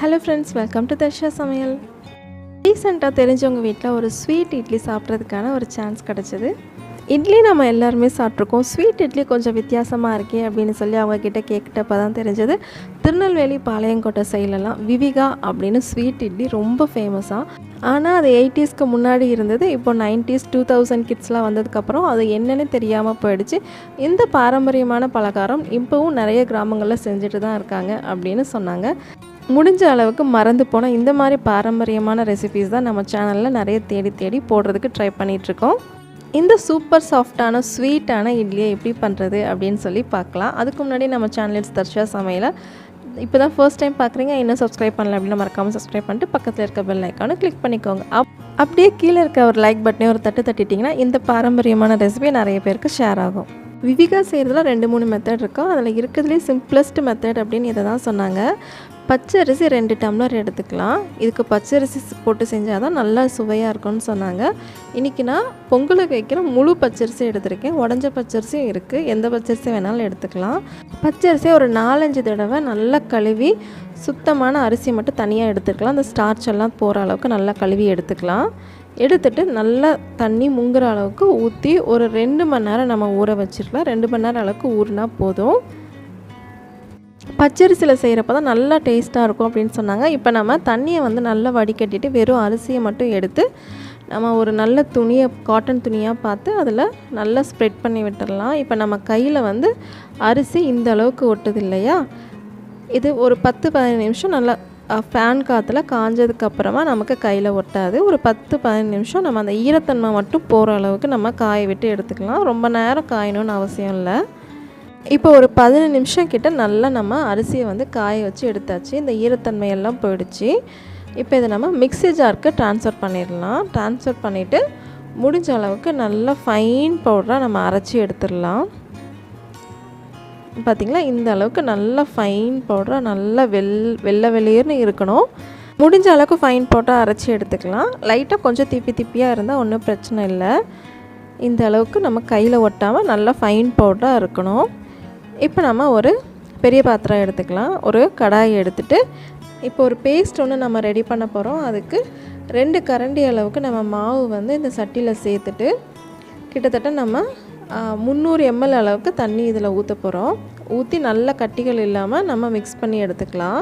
Hello friends welcome to Dharsha சமையல் ரீசெண்டாக தெரிஞ்சவங்க வீட்டில் ஒரு ஸ்வீட் இட்லி சாப்பிட்றதுக்கான ஒரு சான்ஸ் கிடச்சிது. இட்லி நம்ம எல்லாருமே சாப்பிட்ருக்கோம் ஸ்வீட் இட்லி கொஞ்சம் வித்தியாசமாக இருக்கே அப்படின்னு சொல்லி அவங்கக்கிட்ட கேட்டப்போ தான் தெரிஞ்சது. திருநெல்வேலி பாளையங்கோட்டை சைட்லலாம் விவிகா அப்படின்னு ஸ்வீட் இட்லி ரொம்ப ஃபேமஸாக ஆனால் அது எயிட்டிஸ்க்கு முன்னாடி இருந்தது. இப்போ நைன்டிஸ் டூ தௌசண்ட் கிட்ஸ்லாம் வந்ததுக்கப்புறம் அது என்னன்னு தெரியாமல் போயிடுச்சு. இந்த பாரம்பரியமான பலகாரம் இப்போவும் நிறைய கிராமங்களில் செஞ்சுட்டு தான் இருக்காங்க அப்படின்னு சொன்னாங்க. முடிஞ்ச அளவுக்கு மறந்து போன இந்த மாதிரி பாரம்பரியமான ரெசிபீஸ் தான் நம்ம சேனலில் நிறைய தேடி தேடி போடுறதுக்கு ட்ரை பண்ணிகிட்ருக்கோம் இந்த சூப்பர் சாஃப்டான ஸ்வீட்டான இட்லியை எப்படி பண்ணுறது அப்படின்னு சொல்லி பார்க்கலாம். அதுக்கு முன்னாடி நம்ம சேனல் தர்ஷா சமையல. இப்போ தான் ஃபர்ஸ்ட் டைம் பார்க்குறீங்க இன்னும் சப்ஸ்கிரைப் பண்ணல அப்படின்னு மறக்காமல் சப்ஸ்கிரைப் பண்ணிட்டு பக்கத்தில் இருக்க பெல் ஐக்கானு கிளிக் பண்ணிக்கோங்க. அப் அப்படியே கீழே இருக்க ஒரு லைக் பட்டனே ஒரு தட்டு தட்டிட்டிங்கன்னா இந்த பாரம்பரியமான ரெசிபி நிறைய பேருக்கு ஷேர் ஆகும். விவிகா செய்கிறதுல ரெண்டு மூணு மெத்தட் இருக்கும். அதில் இருக்கிறதுலே சிம்பிளஸ்ட் மெத்தட் அப்படின்னு இதை தான் சொன்னாங்க. பச்சரிசி ரெண்டு டம்ளர் எடுத்துக்கலாம். இதுக்கு பச்சரிசி போட்டு செஞ்சால் தான் நல்லா சுவையாக இருக்கும்னு சொன்னாங்க. இன்றைக்கி நான் பொங்கலுக்கு வைக்கிற முழு பச்சரிசி எடுத்திருக்கேன். உடஞ்ச பச்சரிசியும் இருக்குது எந்த பச்சரிசி வேணாலும் எடுத்துக்கலாம். பச்சரிசியை ஒரு நாலஞ்சு தடவை நல்லா கழுவி சுத்தமான அரிசி மட்டும் தனியாக எடுத்துக்கலாம். அந்த ஸ்டார்ச் எல்லாம் போகிற அளவுக்கு நல்லா கழுவி எடுத்துக்கலாம். எடுத்துட்டு நல்லா தண்ணி முங்குற அளவுக்கு ஊற்றி ஒரு ரெண்டு மணி நேரம் நம்ம ஊற வச்சுருக்கலாம். ரெண்டு மணி நேரம் அளவுக்கு ஊறினா போதும். பச்சரிசியில் செய்கிறப்ப தான் நல்லா டேஸ்ட்டாக இருக்கும் அப்படின்னு சொன்னாங்க. இப்போ நம்ம தண்ணியை வந்து நல்லா வடிகட்டிட்டு வெறும் அரிசியை மட்டும் எடுத்து நம்ம ஒரு நல்ல துணியை காட்டன் துணியாக பார்த்து அதில் நல்லா ஸ்ப்ரெட் பண்ணி விட்டுடலாம் இப்போ நம்ம கையில் வந்து அரிசி இந்த அளவுக்கு ஒட்டுது இல்லையா இது ஒரு பத்து பதினஞ்சு நிமிஷம் நல்லா ஃபேன் காற்றுல காஞ்சதுக்கப்புறமா நமக்கு கையில் ஒட்டாது. ஒரு பத்து பதினஞ்சு நிமிஷம் நம்ம அந்த ஈரத்தன்மை மட்டும் போகிற அளவுக்கு நம்ம காய விட்டு எடுத்துக்கலாம். ரொம்ப நேரம் காயணும்னு அவசியம் இல்லை. இப்போ ஒரு பதினஞ்சு நிமிஷம் கிட்ட நல்லா நம்ம அரிசியை வந்து காய வச்சு எடுத்தாச்சு. இந்த ஈரத்தன்மையெல்லாம் போயிடுச்சு. இப்போ இதை நம்ம மிக்ஸி ஜாருக்கு ட்ரான்ஸ்ஃபர் பண்ணிடலாம். ட்ரான்ஸ்ஃபர் பண்ணிவிட்டு முடிஞ்ச அளவுக்கு நல்லா ஃபைன் பவுடராக நம்ம அரைச்சி எடுத்துடலாம். பார்த்திங்களா? இந்த அளவுக்கு நல்லா ஃபைன் பவுடராக நல்லா வெள் வெள்ளை வெளியேன்னு இருக்கணும். முடிஞ்ச அளவுக்கு ஃபைன் பவுடராக அரைச்சி எடுத்துக்கலாம். லைட்டாக கொஞ்சம் திப்பி திப்பியாக இருந்தால் ஒன்றும் பிரச்சனை இல்லை. இந்த அளவுக்கு நம்ம கையில் ஒட்டாமல் நல்லா ஃபைன் பவுடராக இருக்கணும். இப்போ நம்ம ஒரு பெரிய பாத்திரம் எடுத்துக்கலாம். ஒரு கடாய் எடுத்துகிட்டு இப்போ ஒரு பேஸ்ட் ஒன்று நம்ம ரெடி பண்ண போகிறோம் அதுக்கு ரெண்டு கரண்டி அளவுக்கு நம்ம மாவு வந்து இந்த சட்டியில் சேர்த்துட்டு கிட்டத்தட்ட நம்ம முந்நூறு எம்எல் அளவுக்கு தண்ணி இதில் ஊற்ற போகிறோம் ஊற்றி நல்ல கட்டிகள் இல்லாமல் நம்ம மிக்ஸ் பண்ணி எடுத்துக்கலாம்.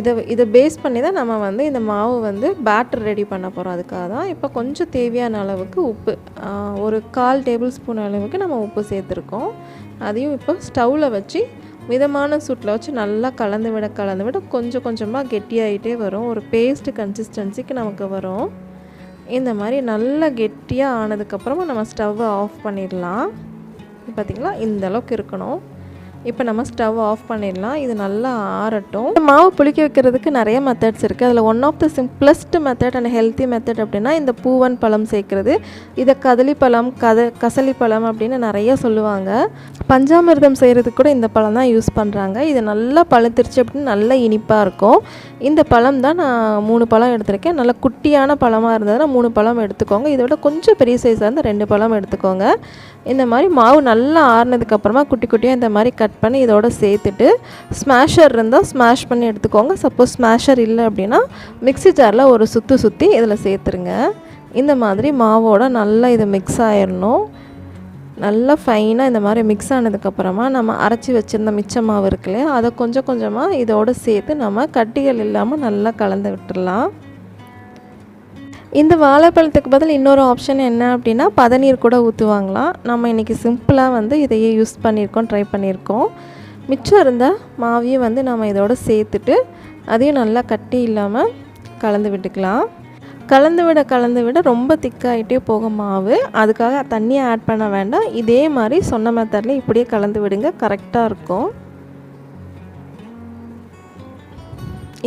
இதை இதை பேஸ் பண்ணி தான் நம்ம வந்து இந்த மாவு வந்து பேட்டர் ரெடி பண்ண போகிறோம் அதுக்காக தான் இப்போ கொஞ்சம் தேவையான அளவுக்கு உப்பு ஒரு கால் டேபிள் ஸ்பூன் அளவுக்கு நம்ம உப்பு சேர்த்துருக்கோம். அதையும் இப்போ ஸ்டவ்வில் வச்சு மிதமான சூட்டில் வச்சு நல்லா கலந்து விட கலந்து விட கொஞ்சம் கொஞ்சமாக கெட்டியாகிட்டே வரும். ஒரு பேஸ்ட் கன்சிஸ்டன்சிக்கு நமக்கு வரும். இந்த மாதிரி நல்லா கெட்டியாக ஆனதுக்கப்புறமா நம்ம ஸ்டவ்வை ஆஃப் பண்ணிடலாம். பார்த்திங்களா இந்த அளவுக்கு இருக்கணும். இப்போ நம்ம ஸ்டவ் ஆஃப் பண்ணிடலாம். இது நல்லா ஆறட்டும். மாவு புளிக்க வைக்கிறதுக்கு நிறைய மெத்தட்ஸ் இருக்குது அதில் one of the simplest method and healthy method அப்படின்னா இந்த பூவன் பழம் சேர்க்குறது. இதை கதலி பழம் கத கசலி பழம் அப்படின்னு நிறைய சொல்லுவாங்க. பஞ்சாமிர்தம் செய்கிறதுக்கு கூட இந்த பழம் தான் யூஸ் பண்ணுறாங்க இது நல்லா பழுத்திருச்சு அப்படின்னு நல்லா இனிப்பாக இருக்கும். இந்த பழம் தான் நான் மூணு பழம் எடுத்திருக்கேன். நல்லா குட்டியான பழமாக இருந்ததுன்னா மூணு பழம் எடுத்துக்கோங்க. இதை விட கொஞ்சம் பெரிய சைஸாக இருந்தால் ரெண்டு பழம் எடுத்துக்கோங்க. இந்த மாதிரி மாவு நல்லா ஆறுனதுக்கப்புறமா குட்டி குட்டியாக இந்த மாதிரி கட் பண்ணி இதோட சேர்த்துட்டு ஸ்மாஷர் இருந்தால் ஸ்மாஷ் பண்ணி எடுத்துக்கோங்க. சப்போஸ் ஸ்மாஷர் இல்லை அப்படின்னா மிக்ஸி ஜாரில் ஒரு சுற்று சுற்றி இதில் சேர்த்துருங்க. இந்த மாதிரி மாவோட நல்லா இது மிக்ஸ் ஆயிடணும் நல்லா ஃபைனாக இந்த மாதிரி மிக்ஸ் ஆனதுக்கப்புறமா நம்ம அரைச்சி வச்சுருந்த மிச்ச மாவு இருக்கு இல்லையா அதை கொஞ்சம் கொஞ்சமாக இதோடு சேர்த்து நம்ம கட்டிகள் இல்லாமல் நல்லா கலந்து விட்டுடலாம் இந்த வாழைப்பழத்துக்கு பதில் இன்னொரு ஆப்ஷன் என்ன அப்படின்னா பதநீர் கூட ஊற்றுவாங்களாம் நம்ம இன்றைக்கி சிம்பிளாக வந்து இதையே யூஸ் பண்ணியிருக்கோம் ட்ரை பண்ணியிருக்கோம். மிச்சம் இருந்தால் மாவையும் வந்து நம்ம இதோட சேர்த்துட்டு அதையும் நல்லா கட்டி இல்லாமல் கலந்து விட்டுக்கலாம். கலந்து விட கலந்து விட ரொம்ப திக்காகிட்டே போகும் மாவு. அதுக்காக தண்ணியை ஆட் பண்ண வேண்டாம். இதே மாதிரி சொன்ன மெத்தடில் இப்படியே கலந்து விடுங்க கரெக்டாக இருக்கும்.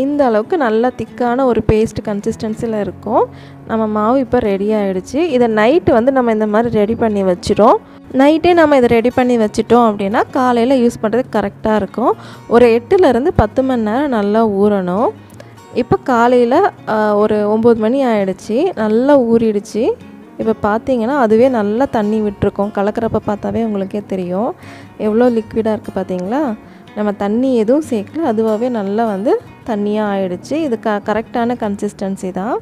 இந்த அளவுக்கு நல்லா திக்கான ஒரு பேஸ்ட் கன்சிஸ்டன்சியில் இருக்கும். நம்ம மாவு இப்போ ரெடி ஆகிடுச்சு இதை நைட்டு வந்து நம்ம இந்த மாதிரி ரெடி பண்ணி வச்சிடும் நைட்டே நம்ம இதை ரெடி பண்ணி வச்சிட்டோம் அப்படின்னா காலையில் யூஸ் பண்ணுறதுக்கு கரெக்டாக இருக்கும். ஒரு எட்டுலேருந்து பத்து மணி நேரம் நல்லா ஊறணும். இப்போ காலையில் ஒரு ஒம்பது மணி ஆகிடுச்சி நல்லா ஊறிடுச்சு. இப்போ பார்த்தீங்கன்னா அதுவே நல்லா தண்ணி விட்டுருக்கோம். கலக்கிறப்ப பார்த்தாவே உங்களுக்கே தெரியும். எவ்வளோ லிக்விடாக இருக்குது பார்த்தீங்களா நம்ம தண்ணி எதுவும் சேர்க்கல. அதுவாகவே நல்லா வந்து தண்ணியாக ஆயிடுச்சு. இது க கரெக்டான கன்சிஸ்டன்சி தான்.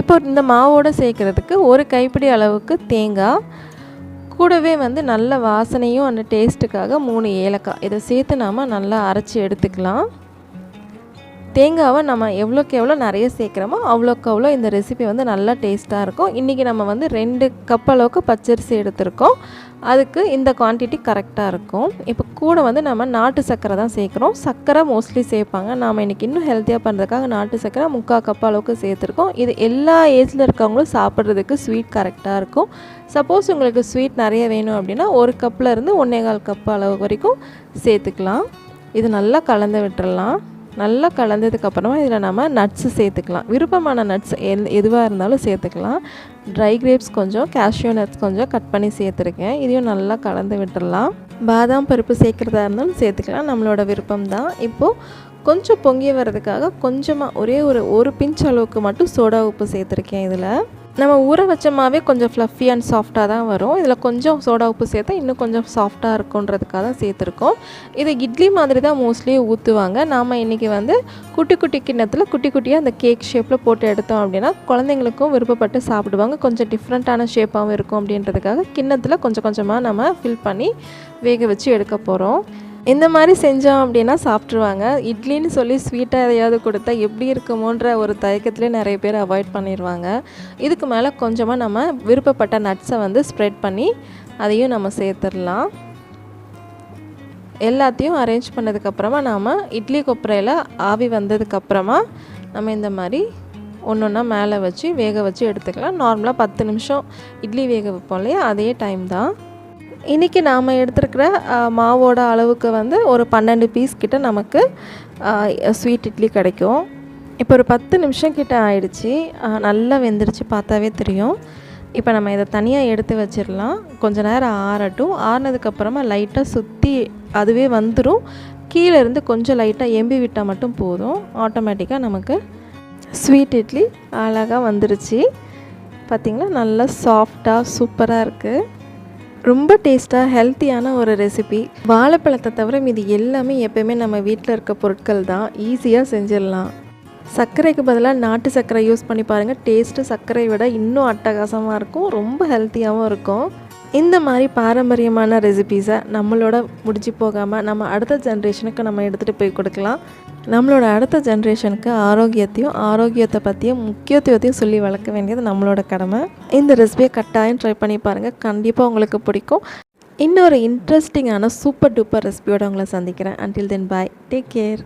இப்போ இந்த மாவோடு சேர்க்குறதுக்கு ஒரு கைப்பிடி அளவுக்கு தேங்காய் கூடவே வந்து நல்ல வாசனையும் அந்த டேஸ்ட்டுக்காக மூணு ஏலக்காய். இதை சேர்த்து நாம் நல்லா அரைச்சி எடுத்துக்கலாம். தேங்காவை நம்ம எவ்வளோக்கு எவ்வளோ நிறைய சேர்க்குறோமோ அவ்வளோக்கு அவ்வளோ இந்த ரெசிபி வந்து நல்லா டேஸ்ட்டாக இருக்கும். இன்றைக்கி நம்ம வந்து ரெண்டு கப் அளவுக்கு பச்சரிசி எடுத்திருக்கோம். அதுக்கு இந்த குவான்டிட்டி கரெக்டாக இருக்கும். இப்போ கூட வந்து நம்ம நாட்டு சர்க்கரை தான் சேர்க்குறோம். சர்க்கரை மோஸ்ட்லி சேர்ப்பாங்க. நாம் இன்றைக்கி இன்னும் ஹெல்த்தியாக பண்ணுறதுக்காக நாட்டு சர்க்கரை முக்கால் கப் அளவுக்கு சேர்த்துருக்கோம். இது எல்லா ஏஜில் இருக்கவங்களும் சாப்பிட்றதுக்கு ஸ்வீட் கரெக்டாக இருக்கும். சப்போஸ் உங்களுக்கு ஸ்வீட் நிறைய வேணும் அப்படின்னா ஒரு கப்பில் இருந்து ஒன்றே கால் கப் அளவு வரைக்கும் சேர்த்துக்கலாம். இது நல்லா கலந்து விட்டுடலாம் நல்லா கலந்ததுக்கப்புறமா இதில் நம்ம நட்ஸு சேர்த்துக்கலாம். விருப்பமான நட்ஸ் எந் எதுவாக இருந்தாலும் சேர்த்துக்கலாம். ட்ரை கிரேப்ஸ் கொஞ்சம் கேஷ்யூ நட்ஸ் கொஞ்சம் கட் பண்ணி சேர்த்துருக்கேன். இதையும் நல்லா கலந்து விட்டுடலாம். பாதாம் பருப்பு சேர்க்குறதா இருந்தாலும் சேர்த்துக்கலாம். நம்மளோட விருப்பம் தான். இப்போது கொஞ்சம் பொங்கி வர்றதுக்காக கொஞ்சமாக ஒரே ஒரு ஒரு பிஞ்ச் அளவுக்கு மட்டும் சோடா உப்பு சேர்த்துருக்கேன் இதில். நம்ம ஊற வச்சமாவே கொஞ்சம் ஃப்ளஃபி அண்ட் சாஃப்டாக தான் வரும். இதில் கொஞ்சம் சோடா உப்பு சேர்த்தா இன்னும் கொஞ்சம் சாஃப்டாக இருக்குன்றதுக்காக தான் சேர்த்துருக்கோம். இது இட்லி மாதிரி தான் மோஸ்ட்லி ஊற்றுவாங்க நாம் இன்றைக்கி வந்து குட்டி குட்டி கிண்ணத்தில் குட்டி குட்டியாக அந்த கேக் ஷேப்பில் போட்டு எடுத்தோம் அப்படின்னா குழந்தைங்களுக்கும் விருப்பப்பட்டு சாப்பிடுவாங்க. கொஞ்சம் டிஃப்ரெண்ட்டான ஷேப்பாகவும் இருக்கும் அப்படின்றதுக்காக கிண்ணத்தில் கொஞ்சம் கொஞ்சமாக நம்ம ஃபில் பண்ணி வேக வச்சு எடுக்க போகிறோம் இந்த மாதிரி செஞ்சோம் அப்படின்னா சாப்பிட்ருவாங்க இட்லின்னு சொல்லி ஸ்வீட்டாக எதையாவது கொடுத்தா எப்படி இருக்குமோன்ற ஒரு தயக்கத்துலேயே நிறைய பேர் அவாய்ட் பண்ணிடுவாங்க இதுக்கு மேலே கொஞ்சமாக நம்ம விருப்பப்பட்ட நட்ஸை வந்து ஸ்ப்ரெட் பண்ணி அதையும் நம்ம சேர்த்துடலாம். எல்லாத்தையும் அரேஞ்ச் பண்ணதுக்கப்புறமா நாம் இட்லி கொப்பரையில் ஆவி வந்ததுக்கப்புறமா நம்ம இந்த மாதிரி ஒன்று ஒன்றா மேலே வச்சு வேக வச்சு எடுத்துக்கலாம். நார்மலாக பத்து நிமிஷம் இட்லி வேக வைப்போம் இல்லையா? அதே டைம் தான். இன்றைக்கி நாம் எடுத்துருக்கிற மாவோட அளவுக்கு வந்து ஒரு பன்னெண்டு பீஸ் கிட்ட நமக்கு ஸ்வீட் இட்லி கிடைக்கும். இப்போ ஒரு பத்து நிமிஷம் கிட்ட ஆயிடுச்சு. நல்லா வெந்துருச்சு பார்த்தாவே தெரியும். இப்போ நம்ம இதை தனியாக எடுத்து வச்சிடலாம். கொஞ்சம் நேரம் ஆறட்டும். ஆறினதுக்கப்புறமா லைட்டாக சுற்றி அதுவே வந்துடும் கீழே இருந்து கொஞ்சம் லைட்டாக எம்பி விட்டால் மட்டும் போதும். ஆட்டோமேட்டிக்காக நமக்கு ஸ்வீட் இட்லி அழகாக வந்துருச்சு. பார்த்திங்கன்னா நல்லா சாஃப்டாக சூப்பராக இருக்குது ரொம்ப டேஸ்ட்டாக ஹெல்த்தியான ஒரு ரெசிபி. வாழைப்பழத்தை தவிர மீது எல்லாமே எப்போயுமே நம்ம வீட்டில் இருக்க பொருட்கள் தான். ஈஸியாக செஞ்சிடலாம். சர்க்கரைக்கு பதிலாக நாட்டு சர்க்கரை யூஸ் பண்ணி பாருங்கள் டேஸ்ட்டு சர்க்கரையை விட இன்னும் அட்டகாசமாக இருக்கும். ரொம்ப ஹெல்த்தியாகவும் இருக்கும். இந்த மாதிரி பாரம்பரியமான ரெசிபீஸை நம்மளோட முடிஞ்சு போகாமல் நம்ம அடுத்த ஜென்ரேஷனுக்கு நம்ம எடுத்துகிட்டு போய் கொடுக்கலாம். நம்மளோட அடுத்த ஜென்ரேஷனுக்கு ஆரோக்கியத்தையும் ஆரோக்கியத்தை பற்றியும் முக்கியத்துவத்தையும் சொல்லி வளர்க்க வேண்டியது நம்மளோட கடமை. இந்த ரெசிபியை கட்டாயம் ட்ரை பண்ணி பாருங்கள் கண்டிப்பாக உங்களுக்கு பிடிக்கும். இன்னொரு இன்ட்ரெஸ்டிங்கான சூப்பர் டூப்பர் ரெசிபியோட உங்களை சந்திக்கிறேன். Until then bye take care